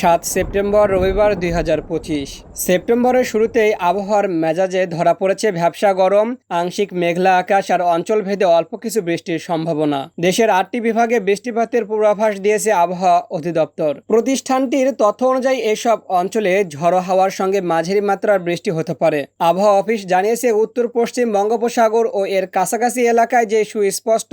সাত সেপ্টেম্বর, রবিবার দুই হাজার পঁচিশ। সেপ্টেম্বরের শুরুতেই আবহাওয়ার মেজাজে ধরা পড়েছে ভ্যাবসা গরম, আংশিক মেঘলা আকাশ আর অঞ্চলভেদে অল্প কিছু বৃষ্টির সম্ভাবনা। দেশের আটটি বিভাগে বৃষ্টিপাতের পূর্বাভাস দিয়েছে আবহাওয়া অধিদপ্তর। প্রতিষ্ঠানটির তথ্য অনুযায়ী এসব অঞ্চলে ঝড়ো হাওয়ার সঙ্গে মাঝারি মাত্রার বৃষ্টি হতে পারে। আবহাওয়া অফিস জানিয়েছে উত্তর পশ্চিম বঙ্গোপসাগর ও এর কাছাকাছি এলাকায় যে সুস্পষ্ট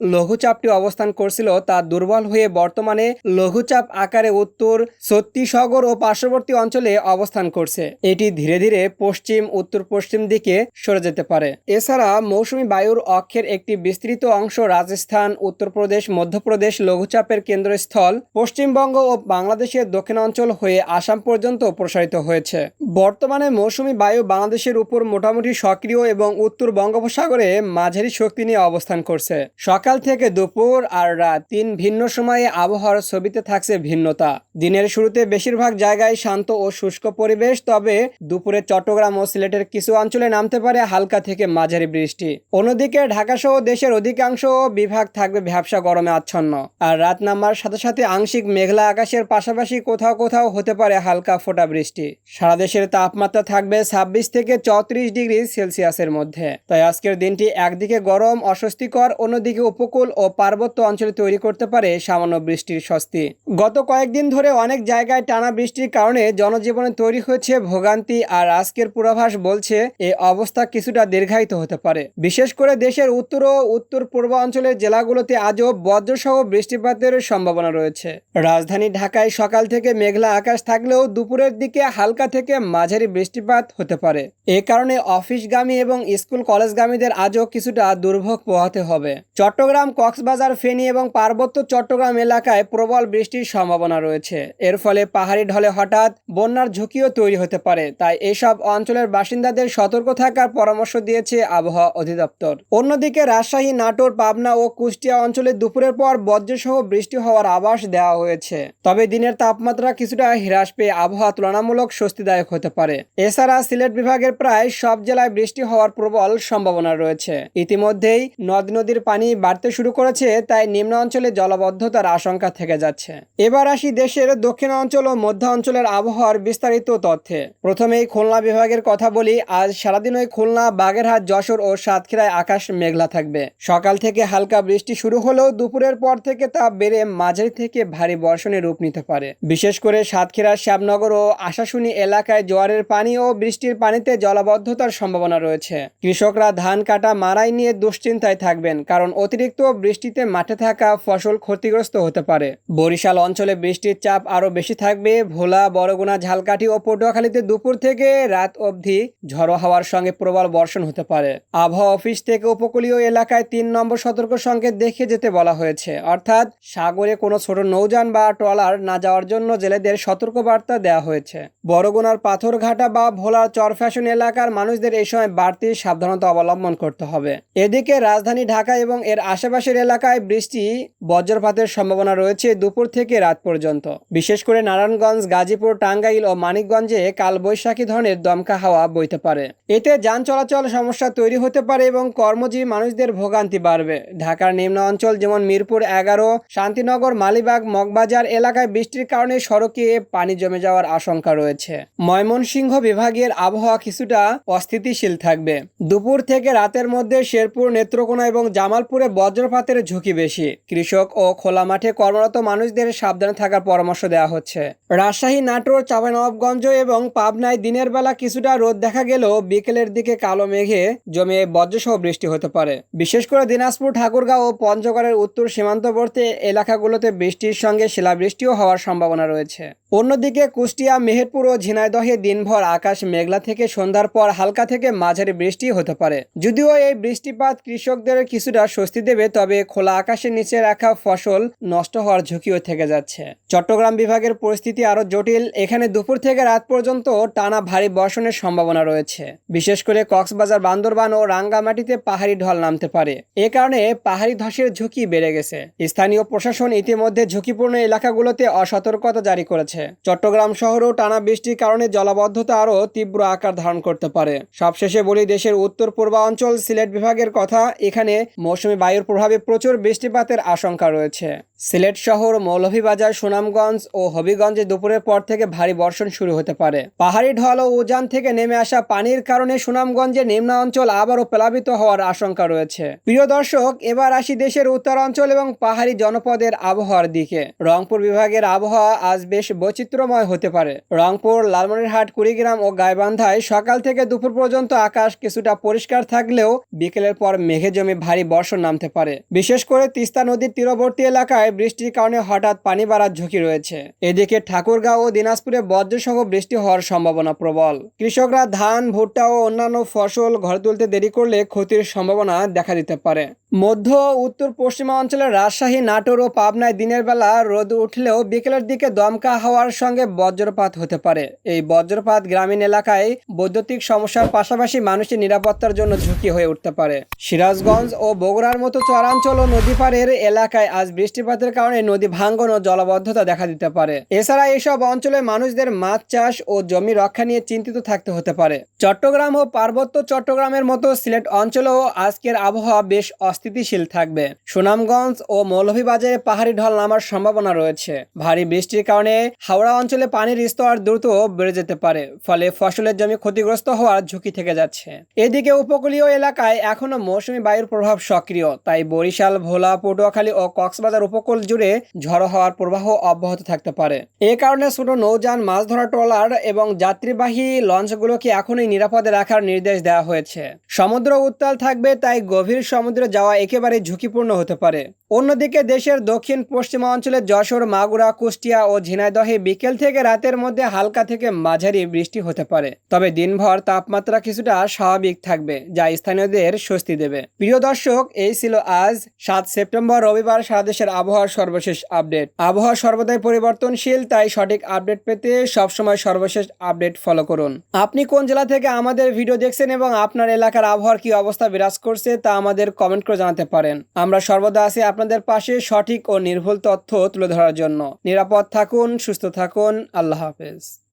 লঘুচাপটি অবস্থান করছিল তা দুর্বল হয়ে বর্তমানে লঘুচাপ আকারে উত্তর ছত্তিশগড় ও পার্শ্ববর্তী অঞ্চলে অবস্থান করছে। এটি ধীরে ধীরে পশ্চিম উত্তর পশ্চিম দিকে সরে যেতে পারে। এছাড়া মৌসুমী বায়ুর অক্ষের একটি বিস্তৃত অংশ রাজস্থান, উত্তরপ্রদেশ, মধ্যপ্রদেশ লঘুচাপের কেন্দ্রস্থল, পশ্চিমবঙ্গ ও বাংলাদেশের দক্ষিণাঞ্চল হয়ে আসাম পর্যন্ত প্রসারিত হয়েছে। বর্তমানে মৌসুমী বায়ু বাংলাদেশের উপর মোটামুটি সক্রিয় এবং উত্তর বঙ্গোপসাগরে মাঝারি শক্তি নিয়ে অবস্থান করছে। সকাল থেকে দুপুর আর রাত তিন ভিন্ন সময়ে আবহাওয়ার ছবিতে থাকছে ভিন্নতা। দিনের শুরুতে বেশিরভাগ জায়গায় শান্ত ও শুষ্ক পরিবেশ, তবে দুপুরে চট্টগ্রাম ও সিলেটের কিছু অঞ্চলে নামতে পারে হালকা থেকে মাঝারি বৃষ্টি। অন্যদিকে ঢাকা সহ দেশের অধিকাংশ বিভাগ থাকবে ভ্যাবসা গরমে আচ্ছন্ন। আর রাত নামার সাথে সাথে আংশিক মেঘলা আকাশের পাশাপাশি কোথাও কোথাও হতে পারে হালকা ফোটা বৃষ্টি। সারা দেশের তাপমাত্রা থাকবে ছাব্বিশ থেকে চৌত্রিশ ডিগ্রি সেলসিয়াসের মধ্যে। তাই আজকের দিনটি একদিকে গরম, অস্বস্তিকর, অন্যদিকে উপকূল ও পার্বত্য অঞ্চলে তৈরি করতে পারে সামান্য বৃষ্টির স্বস্তি। গত কয়েকদিন ধরে অনেক জায়গায় টানা বৃষ্টির কারণে জনজীবনে তৈরি হয়েছে ভোগান্তি আর আজকের পূর্বাভাস বলছে এই অবস্থা কিছুটা দীর্ঘায়িত হতে পারে। বিশেষ করে দেশের উত্তর ও উত্তর পূর্বাঞ্চলের জেলাগুলোতে আজও বজ্রসহ বৃষ্টিপাতের সম্ভাবনা রয়েছে। রাজধানী ঢাকায় সকাল থেকে মেঘলা আকাশ থাকলেও দুপুরের দিকে হালকা থেকে মাঝারি বৃষ্টিপাত হতে পারে। এ কারণে অফিসগামী এবং স্কুল কলেজগামীদের আজও কিছুটা দুর্ভোগ পোহাতে হবে। চট্টগ্রাম কক্সবাজার, ফেনী এবং পার্বত্য চট্টগ্রাম এলাকায় প্রবল বৃষ্টির সম্ভাবনা রয়েছে। এর ফলে পাহাড়ি ঢলে হঠাৎ বন্যার ঝুঁকিও তৈরি হতে পারে। তাই এসব অঞ্চলের বাসিন্দাদের সতর্ক থাকার পরামর্শ দিয়েছে আবহাওয়া অধিদপ্তর। অন্যদিকে রাজশাহী, নাটোর, পাবনা ও কুষ্টিয়া অঞ্চলে দুপুরের পর বজ্রসহ বৃষ্টি হওয়ার আভাস দেওয়া হয়েছে। তবে দিনের তাপমাত্রা কিছুটা হ্রাস পেয়ে আবহাওয়া তুলনামূলক স্বস্তিদায়ক হতে পারে। এছাড়া সিলেট বিভাগের প্রায় সব জেলায় বৃষ্টি হওয়ার প্রবল সম্ভাবনা রয়েছে। ইতিমধ্যেই নদ নদীর পানি বাড়তে শুরু করেছে, তাই নিম্ন অঞ্চলে জলবদ্ধতার আশঙ্কা থেকে যাচ্ছে। এবার আসি দেশের দক্ষিণ অঞ্চল ও মধ্য অঞ্চলের আবহাওয়ার বিস্তারিত তথ্যে। প্রথমেই খুলনা বিভাগের কথা বলি, আজ সারাদিন ওই খুলনা, বাগেরহাট, যশোর ও সাতক্ষীরায় আকাশ মেঘলা থাকবে। সকাল থেকে হালকা বৃষ্টি শুরু হলেও দুপুরের পর থেকে তা বেড়ে মাঝারি থেকে ভারী বর্ষণে রূপ নিতে পারে। বিশেষ করে সাতক্ষীরার শ্যামনগর ও আশাশুনি এলাকায় জোয়ারের পানি ও বৃষ্টির পানিতে জলাবদ্ধতার সম্ভাবনা রয়েছে। কৃষকরা ধান কাটা মারাই নিয়ে দুশ্চিন্তায় থাকবেন, কারণ অতিরিক্ত বৃষ্টিতে মাঠে থাকা ফসল ক্ষতিগ্রস্ত হতে পারে। বরিশাল অঞ্চলে বৃষ্টির চাপ আরও বেশি থাকবে। ভোলা, বরগুনা, ঝালকাঠি ও পটুয়াখালীতে দুপুর থেকে রাত অবধি ঝড়ো হাওয়ার সঙ্গে প্রবল বর্ষণ হতে পারে। আবহাওয়া অফিস থেকে উপকূলীয় এলাকায় তিন নম্বর সতর্ক সংকেত দেখে যেতে বলা হয়েছে। অর্থাৎ সাগরে কোনো ছোট নৌযান বা ট্রলার না যাওয়ার জন্য জেলেদের সতর্ক বার্তা দেওয়া হয়েছে। বরগুনার পাথরঘাটা বা ভোলার চরফ্যাশন এলাকার মানুষদের এই সময় বাড়তি সাবধানতা অবলম্বন করতে হবে। এদিকে রাজধানী ঢাকা এবং এর আশেপাশের এলাকায় বৃষ্টি, বজ্রপাতের সম্ভাবনা রয়েছে দুপুর থেকে রাত পর্যন্ত। বিশেষ করে নারায়ণগঞ্জ, গাজীপুর, টাঙ্গাইল ও মানিকগঞ্জে কাল বৈশাখী ধরনের দমকা হাওয়া বইতে পারে। এতে যান চলাচল সমস্যা তৈরি হতে পারে এবং কর্মজীবী মানুষদের ভোগান্তি বাড়বে। ঢাকার নিম্ন অঞ্চল যেমন মিরপুর এগারো, শান্তিনগর, মালিবাগ, মগবাজার এলাকায় বৃষ্টির কারণে সড়কে পানি জমে যাওয়ার আশঙ্কা রয়েছে। ময়মনসিংহ বিভাগের আবহাওয়া কিছুটা অস্থিতিশীল থাকবে। দুপুর থেকে রাতের মধ্যে শেরপুর, নেত্রকোনা এবং জামালপুরে বজ্রপাতের ঝুঁকি বেশি। কৃষক ও খোলা মাঠে কর্মরত মানুষদের সাবধানে থাকার পরামর্শ দেওয়া হচ্ছে। রাজশাহী, নাটোর, চাঁপাইনবাবগঞ্জ এবং পাবনায় দিনের বেলা কিছুটা রোদ দেখা গেলেও বিকেলের দিকে কালো মেঘে জমে বজ্রসহ বৃষ্টি হতে পারে। বিশেষ করে দিনাজপুর, ঠাকুরগাঁও ও পঞ্চগড়ের উত্তর সীমান্তবর্তী এলাকাগুলোতে বৃষ্টির সঙ্গে শিলাবৃষ্টিও হওয়ার সম্ভাবনা রয়েছে। অন্যদিকে কুষ্টিয়া, মেহেরপুর ও ঝিনাইদহে দিনভর আকাশ মেঘলা থেকে সন্ধ্যার পর হালকা থেকে মাঝারি বৃষ্টি হতে পারে। যদিও এই বৃষ্টিপাত কৃষকদের কিছুটা স্বস্তি দেবে, তবে খোলা আকাশের নিচে রাখা ফসল নষ্ট হওয়ার ঝুঁকিও থেকে যাচ্ছে। চট্টগ্রাম বিভাগের পরিস্থিতি আরও জটিল। এখানে দুপুর থেকে রাত পর্যন্ত টানা ভারী বর্ষণের সম্ভাবনা রয়েছে। বিশেষ করে কক্সবাজার, বান্দরবান ও রাঙ্গামাটিতে পাহাড়ি ঢল নামতে পারে। এ কারণে পাহাড়ি ধসের ঝুঁকি বেড়ে গেছে। স্থানীয় প্রশাসন ইতিমধ্যে ঝুঁকিপূর্ণ এলাকাগুলোতে অসতর্কতা জারি করেছে। চট্টগ্রাম শহরেও টানা বৃষ্টির কারণে জলাবদ্ধতা আরও তীব্র আকার ধারণ করতে পারে। সবশেষে বলি, দেশের উত্তর পূর্বাঞ্চল সিলেট বিভাগের কথা, এখানে মৌসুমি বায়ুর প্রভাবে প্রচুর বৃষ্টিপাতের আশঙ্কা রয়েছে। সিলেট শহর, মৌলভীবাজার, সুনামগঞ্জ ও হবিগঞ্জে দুপুরের পর থেকে ভারী বর্ষণ শুরু হতে পারে। পাহাড়ি ঢল ও উজান থেকে নেমে আসা পানির কারণে সুনামগঞ্জের নিম্ন অঞ্চল আবারও প্লাবিত হওয়ার আশঙ্কা রয়েছে। প্রিয় দর্শক, এবার আসি দেশের উত্তরাঞ্চল এবং পাহাড়ি জনপদের আবহাওয়ার দিকে। রংপুর বিভাগের আবহাওয়া আজ বেশ বৈচিত্র্যময় হতে পারে। রংপুর, লালমনিরহাট, কুড়িগ্রাম ও গাইবান্ধায় সকাল থেকে দুপুর পর্যন্ত আকাশ কিছুটা পরিষ্কার থাকলেও বিকেলের পর মেঘে জমে ভারী বর্ষণ নামতে পারে। বিশেষ করে তিস্তা নদীর তীরবর্তী এলাকায় বৃষ্টির কারণে হঠাৎ পানি বাড়ার ঝুঁকি রয়েছে। এদিকে ঠাকুরগাঁও ও দিনাজপুরে বজ্রসহ বৃষ্টি হওয়ার সম্ভাবনা প্রবল। কৃষকরা ধান, ভুট্টা ও অন্যান্য ফসল ঘর তুলতে দেরি করলে ক্ষতির সম্ভাবনা দেখা দিতে পারে। মধ্য উত্তর পশ্চিমা অঞ্চলের রাজশাহী, নাটোর ও পাবনায় দিনের বেলা রোদ উঠলেও বিকেলের দিকে দমকা হাওয়ার সঙ্গে বজ্রপাত হতে পারে। এই বজ্রপাত গ্রামীণ এলাকায় বৈদ্যুতিক সমস্যার পাশাপাশি মানুষের নিরাপত্তার জন্য ঝুঁকি হয়ে উঠতে পারে। সিরাজগঞ্জ ও বগুড়ার মতো চরাঞ্চল ও নদী পাড়ের এলাকায় আজ বৃষ্টিপাতের কারণে নদী ভাঙ্গন ও জলাবদ্ধতা দেখা দিতে পারে। এছাড়া এইসব অঞ্চলে মানুষদের মাছ চাষ ও জমি রক্ষা নিয়ে চিন্তিত থাকতে হতে পারে। চট্টগ্রাম ও পার্বত্য চট্টগ্রামের মতো সিলেট অঞ্চলেও আজকের আবহাওয়া বেশ অস্থিতিশীল থাকবে। সুনামগঞ্জ ও মৌলভীবাজারে পাহাড়ি ঢল নামার সম্ভাবনা রয়েছে। ভারী বৃষ্টির কারণে হাওড়া অঞ্চলে পানির স্তর দ্রুত বেড়ে যেতে পারে, ফলে ফসলের জমি ক্ষতিগ্রস্ত হওয়ার ঝুঁকি থেকে যাচ্ছে। এদিকে উপকূলীয় এলাকায় এখনও মৌসুমী বায়ুর প্রভাব সক্রিয়, তাই বরিশাল, ভোলা, পটুয়াখালী ও কক্সবাজার উপকূল জুড়ে ঝড়ো হওয়ার প্রবাহ অব্যাহত থাকতে পারে। এ কারণে ছোট নৌযান, মাছ ধরা ট্রলার এবং যাত্রীবাহী লঞ্চগুলোকে এখনই নিরাপদে রাখার নির্দেশ দেওয়া হয়েছে। সমুদ্র উত্তাল থাকবে, তাই গভীর সমুদ্রে যাওয়া একেবারে ঝুঁকিপূর্ণ হতে পারে। অন্যদিকে দেশের দক্ষিণ পশ্চিমাঞ্চলের যশোর, মাগুরা, কুষ্টিয়া ও ঝিনাইদহে বিকেল থেকে রাতের মধ্যে হালকা থেকে মাঝারি বৃষ্টি হতে পারে। তবে দিনভর তাপমাত্রা কিছুটা স্বাভাবিক থাকবে, যা স্থানীয়দের স্বস্তি দেবে। প্রিয় দর্শক, এই ছিল আজ, সাত সেপ্টেম্বর, রবিবার সারা দেশের আবহাওয়ার সর্বশেষ আপডেট। আবহাওয়া সর্বদাই পরিবর্তনশীল, তাই সঠিক আপডেট পেতে সবসময় সর্বশেষ আপডেট ফলো করুন। আপনি কোন জেলা থেকে আমাদের ভিডিও দেখছেন এবং আপনার এলাকার আবহাওয়ার কি অবস্থা বিরাজ করছে তা আমাদের কমেন্ট করে জানাতে পারেন। আমরা সর্বদা আছি আপনাদের পাশে সঠিক ও নির্ভুল তথ্য তুলে ধরার জন্য। নিরাপদ থাকুন, সুস্থ থাকুন। আল্লাহ হাফেজ।